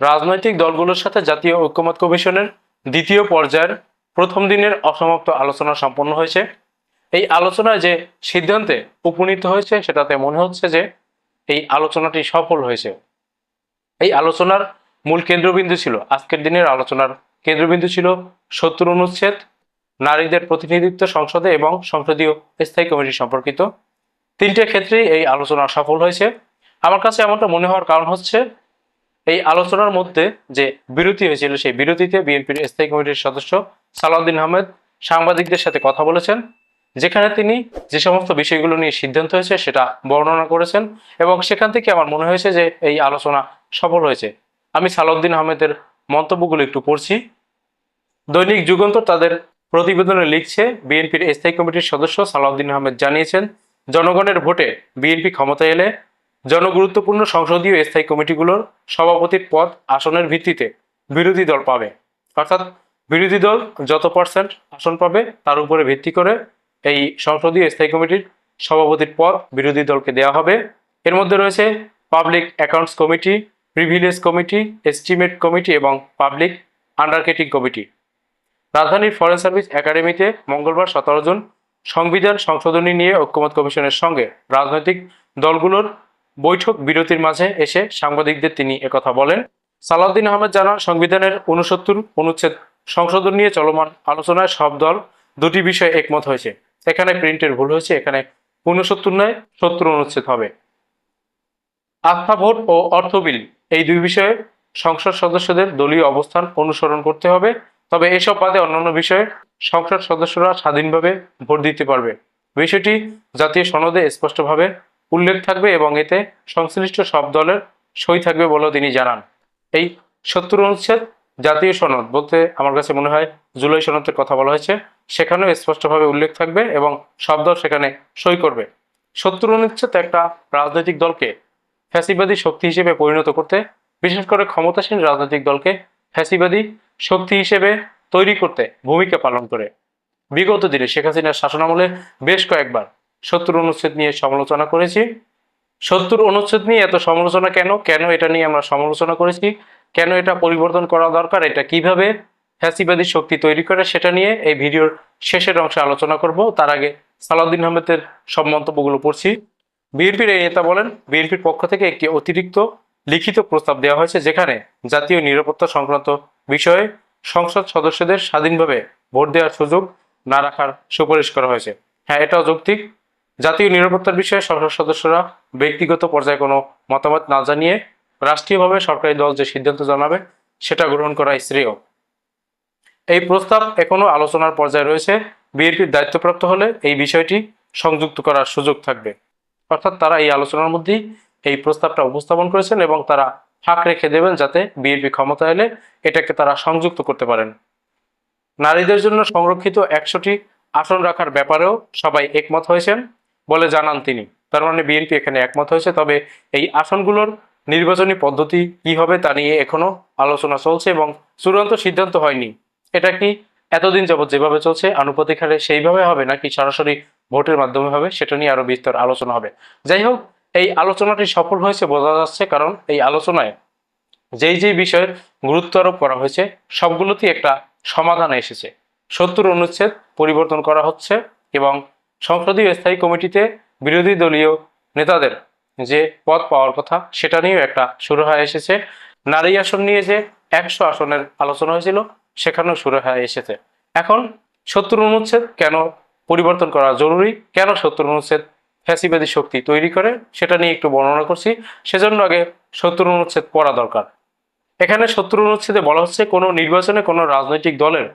রাজনৈতিক দলগুলোর সাথে জাতীয় ঐক্যমত কমিশনের দ্বিতীয় পর্যায়ের প্রথম দিনের অসমাপ্ত আলোচনা সম্পন্ন হয়েছে। এই আলোচনায় যে সিদ্ধান্তে উপনীত হয়েছে, সেটাতে মনে হচ্ছে যে এই আলোচনাটি সফল হয়েছে। এই আলোচনার মূল কেন্দ্রবিন্দু ছিল, আজকের দিনের আলোচনার কেন্দ্রবিন্দু ছিল সত্তর অনুচ্ছেদ, নারীদের প্রতিনিধিত্ব সংসদে এবং সংসদীয় স্থায়ী কমিটি সম্পর্কিত। তিনটে ক্ষেত্রেই এই আলোচনা সফল হয়েছে। আমার কাছে এমনটা মনে হওয়ার কারণ হচ্ছে এই আলোচনার মধ্যে যে বিরতি হয়েছিল সেই বিরতিতে বিএনপির স্থায়ী কমিটির সদস্য সালাউদ্দিন আহমেদ সাংবাদিকদের সাথে কথা বলেছেন, যেখানে তিনি যে সমস্ত বিষয়গুলো নিয়ে সিদ্ধান্ত হয়েছে সেটা বর্ণনা করেছেন এবং সেখান থেকে আমার মনে হয়েছে যে এই আলোচনা সফল হয়েছে। আমি সালাউদ্দিন আহমেদের মন্তব্যগুলো একটু পড়ছি। দৈনিক যুগান্তর তাদের প্রতিবেদনে লিখছে, বিএনপির স্থায়ী কমিটির সদস্য সালাউদ্দিন আহমেদ জানিয়েছেন, জনগণের ভোটে বিএনপি ক্ষমতায় এলে জনগুরুত্বপূর্ণ সংসদীয় স্থায়ী কমিটিগুলোর সভাপতির পদ আসনের ভিত্তিতে বিরোধী দল পাবে। অর্থাৎ বিরোধী দল যত পার্সেন্ট আসন পাবে, তার উপরে ভিত্তি করে এই সংসদীয় স্থায়ী কমিটির সভাপতির পদ বিরোধী দলকে দেওয়া হবে। এর মধ্যে রয়েছে public accounts committee, privilege committee, estimate committee এবং পাবলিক আন্ডারকেটিং কমিটি। রাজধানীর ফরেন সার্ভিস একাডেমিতে মঙ্গলবার সতেরো জন সংবিধান সংশোধনী নিয়ে ঐক্যমত কমিশনের সঙ্গে রাজনৈতিক দলগুলোর বৈঠক বিরতির মাঝে এসে সাংবাদিকদের তিনি একথা বলেন। সালাউদ্দিন আহমেদ জানান, সংবিধানের উনসত্তর অনুচ্ছেদ সংশোধন নিয়ে চলমান আলোচনায় সব দল দুটি বিষয়ে একমত হয়েছে। এখানে প্রিন্টের ভুল হয়েছে, এখানে উনসত্তর নয়, সত্তর অনুচ্ছেদ হবে। আস্থা ভোট ও অর্থ বিল, এই দুই বিষয়ে সংসদ সদস্যদের দলীয় অবস্থান অনুসরণ করতে হবে। তবে এসব বাদে অন্যান্য বিষয়ে সংসদ সদস্যরা স্বাধীনভাবে ভোট দিতে পারবে। বিষয়টি জাতীয় সনদে স্পষ্টভাবে উল্লেখ থাকবে এবং এতে সংশ্লিষ্ট সব দলের সই থাকবে বলেও তিনি জানান। এই সত্তর অনুচ্ছেদ জাতীয় সনদ বলতে আমার কাছে মনে হয় জুলাই সনদের কথা বলা হয়েছে। সেখানেও স্পষ্টভাবে উল্লেখ থাকবে এবং সব দল সেখানে সই করবে। সত্তর অনুচ্ছেদ একটা রাজনৈতিক দলকে ফ্যাসিবাদী শক্তি হিসেবে পরিণত করতে, বিশেষ করে ক্ষমতাসীন রাজনৈতিক দলকে ফ্যাসিবাদী শক্তি হিসেবে তৈরি করতে ভূমিকা পালন করে। বিগত দিনে শেখ হাসিনার শাসনামলে বেশ কয়েকবার সত্তর অনুচ্ছেদ নিয়ে সমালোচনা করেছি। সত্তর অনুচ্ছেদ নিয়ে এত সমালোচনা কেন? কেন এটা নিয়ে আমরা সমালোচনা করেছি? কেন এটা পরিবর্তন করা দরকার? এটা কীভাবে ফ্যাসিবাদী শক্তি তৈরি করে? সেটা নিয়ে এই ভিডিওর শেষের অংশে আলোচনা করব। তার আগে সালাউদ্দিন আহমেদের সব মন্তব্যগুলো পড়ছি। বিএনপির এই নেতা বলেন, বিএনপির পক্ষ থেকে একটি অতিরিক্ত লিখিত প্রস্তাব দেওয়া হয়েছে, যেখানে জাতীয় নিরাপত্তা সংক্রান্ত বিষয়ে সংসদ সদস্যদের স্বাধীনভাবে ভোট দেওয়ার সুযোগ না রাখার সুপারিশ করা হয়েছে। হ্যাঁ এটাও যৌক্তিক। জাতীয় নিরাপত্তার বিষয়ে সংসদ সদস্যরা ব্যক্তিগত পর্যায়ে কোনো মতামত না জানিয়ে রাষ্ট্রীয়ভাবে সরকারি দল যে সিদ্ধান্ত জানাবে, সেটা গ্রহণ করা শ্রেয়। এই প্রস্তাব এখনও আলোচনার পর্যায়ে রয়েছে। বিএনপির দায়িত্বপ্রাপ্ত হলে এই বিষয়টি সংযুক্ত করার সুযোগ থাকবে। অর্থাৎ তারা এই আলোচনার মধ্যেই এই প্রস্তাবটা উপস্থাপন করেছেন এবং তারা ফাঁক রেখে দেবেন যাতে বিএনপি ক্ষমতা এলে এটাকে তারা সংযুক্ত করতে পারেন। নারীদের জন্য সংরক্ষিত একশোটি আসন রাখার ব্যাপারেও সবাই একমত হয়েছেন। বলে জানান তিনি। তার মানে বিএনপি এখানে একমত হয়েছে। তবে এই আসনগুলোর নির্বাচনী পদ্ধতি কি হবে তা নিয়ে এখনও আলোচনা চলছে এবং চূড়ান্ত সিদ্ধান্ত হয়নি। এটা কি এতদিন যাবৎ যেভাবে চলছে, আনুপাতিক হারে সেইভাবে হবে নাকি সরাসরি ভোটের মাধ্যমে হবে, সেটা নিয়ে আরও বিস্তর আলোচনা হবে। যাই হোক, এই আলোচনাটি সফল হয়েছে বোঝা যাচ্ছে কারণ এই আলোচনায় যেই যেই বিষয়ের গুরুত্ব আরোপ করা হয়েছে, সবগুলোতেই একটা সমাধান এসেছে। সত্তর অনুচ্ছেদ পরিবর্তন করা হচ্ছে এবং সংসদীয় স্থায়ী কমিটিতে বিরোধী দলীয় নেতাদের যে পদ পাওয়ার কথা, সেটা নিয়েও একটা শুরু হয়ে এসেছে। নারী আসন নিয়ে যে একশো আসনের আলোচনা হয়েছিল, সেখানেও শুরু হয়ে এসেছে। এখন সত্তর অনুচ্ছেদ কেন পরিবর্তন করা জরুরি? কেন সত্তর অনুচ্ছেদ ফ্যাসিবাদী শক্তি তৈরি করে? সেটা নিয়ে একটু বর্ণনা করছি। সেজন্য আগে সত্তর অনুচ্ছেদ পড়া দরকার। এখানে সত্তর অনুচ্ছেদে বলা হচ্ছে, কোনো নির্বাচনে কোনো রাজনৈতিক দলের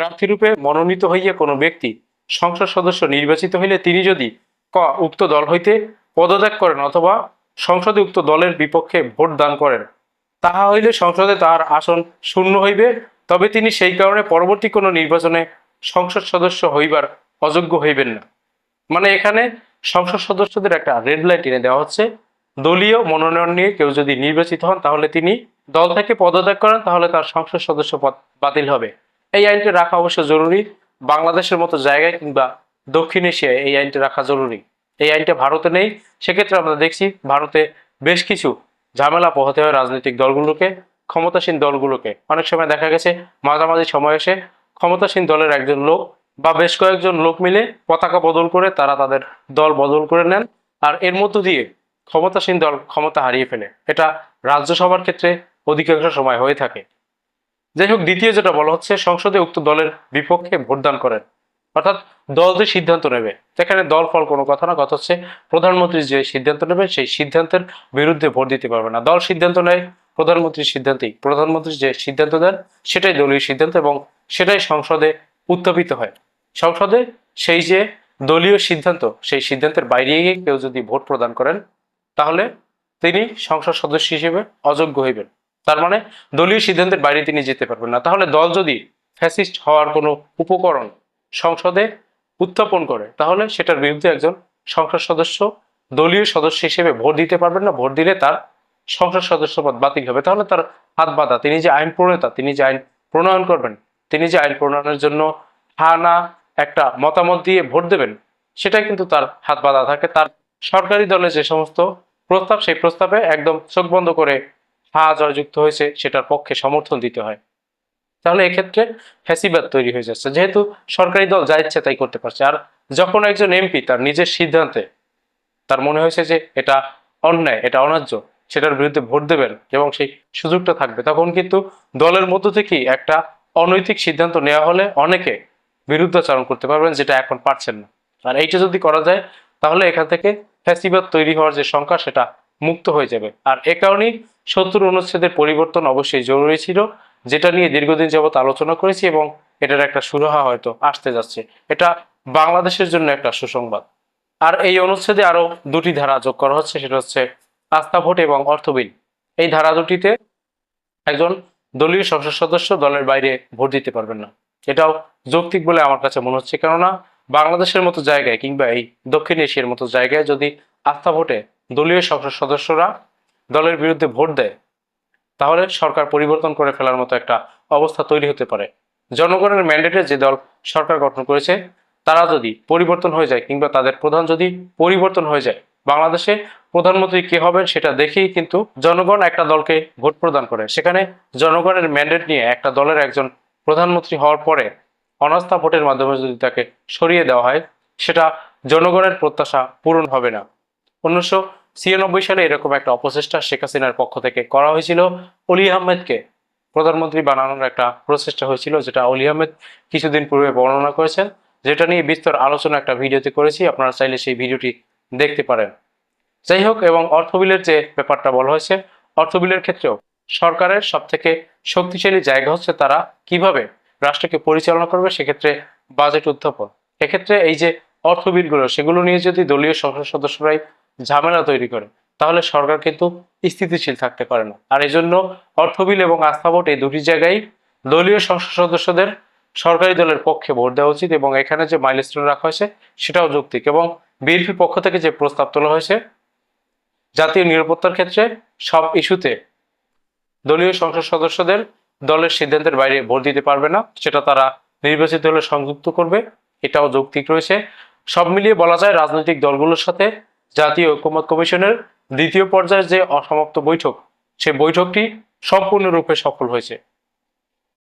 প্রার্থীরূপে মনোনীত হইয়া কোনো ব্যক্তি সংসদ সদস্য নির্বাচিত হইলে তিনি যদি ক, উক্ত দল হইতে পদত্যাগ করেন অথবা সংসদে উক্ত দলের বিপক্ষে ভোট দান করেন, তাহা হইলে সংসদে তাহার আসন শূন্য হইবে। তবে তিনি সেই কারণে পরবর্তী কোনো নির্বাচনে সংসদ সদস্য হইবার অযোগ্য হইবেন না। মানে এখানে সংসদ সদস্যদের একটা রেড লাইট এনে দেওয়া হচ্ছে। দলীয় মনোনয়ন নিয়ে কেউ যদি নির্বাচিত হন, তাহলে তিনি দল থেকে পদত্যাগ করেন, তাহলে তার সংসদ সদস্য পদ বাতিল হবে। এই আইনটি রাখা অবশ্য জরুরি। বাংলাদেশের মতো জায়গায় কিংবা দক্ষিণ এশিয়ায় এই আইনটা রাখা জরুরি। এই আইনটা ভারতে নেই। সেক্ষেত্রে আমরা দেখছি ভারতে বেশ কিছু ঝামেলা পোহাতে হয় রাজনৈতিক দলগুলোকে, ক্ষমতাসীন দলগুলোকে। অনেক সময় দেখা গেছে মাঝামাঝি সময় এসে ক্ষমতাসীন দলের একজন লোক বা বেশ কয়েকজন লোক মিলে পতাকা বদল করে তারা তাদের দল বদল করে নেন আর এর মধ্য দিয়ে ক্ষমতাসীন দল ক্ষমতা হারিয়ে ফেলে। এটা রাজ্যসভার ক্ষেত্রে অধিকাংশ সময় হয়ে থাকে। যাই হোক, দ্বিতীয় যেটা বলা হচ্ছে, সংসদে উক্ত দলের বিপক্ষে ভোটদান করেন। অর্থাৎ দল যে সিদ্ধান্ত নেবে, সেখানে দল ফল কোনো কথা না, কথা হচ্ছে প্রধানমন্ত্রী যে সিদ্ধান্ত নেবে সেই সিদ্ধান্তের বিরুদ্ধে ভোট দিতে পারবে না। দল সিদ্ধান্ত নেয়, প্রধানমন্ত্রীর সিদ্ধান্তেই। প্রধানমন্ত্রী যে সিদ্ধান্ত দেন, সেটাই দলীয় সিদ্ধান্ত এবং সেটাই সংসদে উত্থাপিত হয়। সংসদে সেই যে দলীয় সিদ্ধান্ত, সেই সিদ্ধান্তের বাইরে গিয়ে কেউ যদি ভোট প্রদান করেন, তাহলে তিনি সংসদ সদস্য হিসেবে অযোগ্য হইবেন। তার মানে দলীয় সিদ্ধান্তের বাইরে তিনি যেতে পারবেন না। তাহলে দল যদি ফ্যাসিস্ট হওয়ার কোনো উপকরণ সংসদে উত্থাপন করে, তাহলে সেটার বিরুদ্ধে একজন সংসদ সদস্য, দলীয় সদস্য হিসেবে ভোট দিতে পারবেন না। ভোট দিলে তার সংসদ সদস্য পদ বাতিল হবে। তাহলে তার হাত বাঁধা। তিনি যে আইন প্রণেতা, তিনি যে আইন প্রণয়ন করবেন, তিনি যে আইন প্রণয়নের জন্য হানা একটা মতামত দিয়ে ভোট দেবেন, সেটাই কিন্তু তার হাত বাঁধা থাকে। তার সরকারি দলে যে সমস্ত প্রস্তাব, সেই প্রস্তাবে একদম চোখ বন্ধ করে হা জয়যুক্ত হয়েছে, সেটার পক্ষে সমর্থন দিতে হয়। তাহলে এক্ষেত্রে ফ্যাসিবাদ তৈরি হয়ে যাচ্ছে। যেহেতু সরকারি দল যা ইচ্ছে তাই করতে পারছে। আর যখন একজন এমপি তার নিজের সিদ্ধান্তে তার মনে হয়েছে যে এটা অন্যায়, এটা অন্যায্য, সেটার বিরুদ্ধে ভোট দেবেন এবং সেই সুযোগটা থাকবে, তখন কিন্তু দলের মধ্য থেকেই একটা অনৈতিক সিদ্ধান্ত নেওয়া হলে অনেকে বিরুদ্ধাচরণ করতে পারবেন, যেটা এখন পারছেন না। আর এইটা যদি করা যায়, তাহলে এখান থেকে ফ্যাসিবাদ তৈরি হওয়ার যে সংখ্যা সেটা মুক্ত হয়ে যাবে। আর এ কারণেই সত্তর অনুচ্ছেদের পরিবর্তন অবশ্যই জরুরি ছিল, যেটা নিয়ে দীর্ঘদিন যাবত আলোচনা করেছি এবং এটার একটা সুরাহা হয়তো আসতে যাচ্ছে। এটা বাংলাদেশের জন্য একটা সুসংবাদ। আর এই অনুচ্ছেদে আরও দুটি ধারা যোগ করা হচ্ছে, সেটা হচ্ছে আস্থা ভোট এবং অর্থ বিল এই ধারা দুটিতে একজন দলীয় সংসদ সদস্য দলের বাইরে ভোট দিতে পারবেন না। এটাও যৌক্তিক বলে আমার কাছে মনে হচ্ছে, কেননা বাংলাদেশের মতো জায়গায় কিংবা এই দক্ষিণ এশিয়ার মতো জায়গায় যদি আস্থা ভোটে দলীয় সংসদ সদস্যরা দলের বিরুদ্ধে ভোট দেয়, তাহলে সরকার পরিবর্তন করে ফেলার মতো একটা অবস্থা তৈরি হতে পারে। জনগণের ম্যান্ডেটে যে দল সরকার গঠন করেছে, তারা যদি পরিবর্তন হয়ে যায় কিংবা তাদের প্রধান যদি পরিবর্তন হয়ে যায়, বাংলাদেশে প্রধানমন্ত্রী কে হবেন সেটা দেখেই কিন্তু জনগণ একটা দলকে ভোট প্রদান করে। সেখানে জনগণের ম্যান্ডেট নিয়ে একটা দলের একজন প্রধানমন্ত্রী হওয়ার পরে অনাস্থা ভোটের মাধ্যমে যদি তাকে সরিয়ে দেওয়া হয়, সেটা জনগণের প্রত্যাশা পূরণ হবে না। উনিশশো ছিয়ানব্বই সালে এরকম একটা অপচেষ্টা শেখ হাসিনার পক্ষ থেকে করা হয়েছিল। অলি আহমেদকে প্রধানমন্ত্রী বানানোর একটা প্রচেষ্টা হয়েছিল, যেটা অলি আহমেদ কিছুদিন পূর্বে বর্ণনা করেছেন। যেটা নিয়ে বিস্তর আলোচনা একটা ভিডিওতে করেছি, আপনারা চাইলে সেই ভিডিওটি দেখতে পারেন। যাই হোক, এবং অর্থ বিলের যে ব্যাপারটা বলা হয়েছে অর্থ বিলের ক্ষেত্রেও সরকারের সব থেকে শক্তিশালী জায়গা হচ্ছে তারা কীভাবে রাষ্ট্রকে পরিচালনা করবে, সেক্ষেত্রে বাজেট উত্থাপন। এক্ষেত্রে এই যে অর্থ বিলগুলো সেগুলো নিয়ে যদি দলীয় সংসদ সদস্যরাই ঝামেলা তৈরি করে, তাহলে সরকার কিন্তু স্থিতিশীল থাকতে পারে না। আর এই জন্য অর্থ বিল এবং আস্থা ভোট এই দুটি জায়গায় দলীয় সংসদ সদস্যদের সরকারি দলের পক্ষে ভোট দেওয়া উচিত এবং এখানে যে মাইলস্টোন রাখা হয়েছে সেটাও যৌক্তিক এবং বিএনপির পক্ষ থেকে যে প্রস্তাব তোলা হয়েছে, জাতীয় নিরাপত্তার ক্ষেত্রে সব ইস্যুতে দলীয় সংসদ সদস্যদের দলের সিদ্ধান্তের বাইরে ভোট দিতে পারবে না, সেটা তারা নির্বাচিত হলে সংযুক্ত করবে, এটাও যৌক্তিক রয়েছে। সব মিলিয়ে বলা যায় রাজনৈতিক দলগুলোর সাথে জাতীয় ঐক্যমত কমিশনের দ্বিতীয় পর্যায়ের যে অসমাপ্ত বৈঠক সে বৈঠকটি সম্পূর্ণরূপে সফল হয়েছে।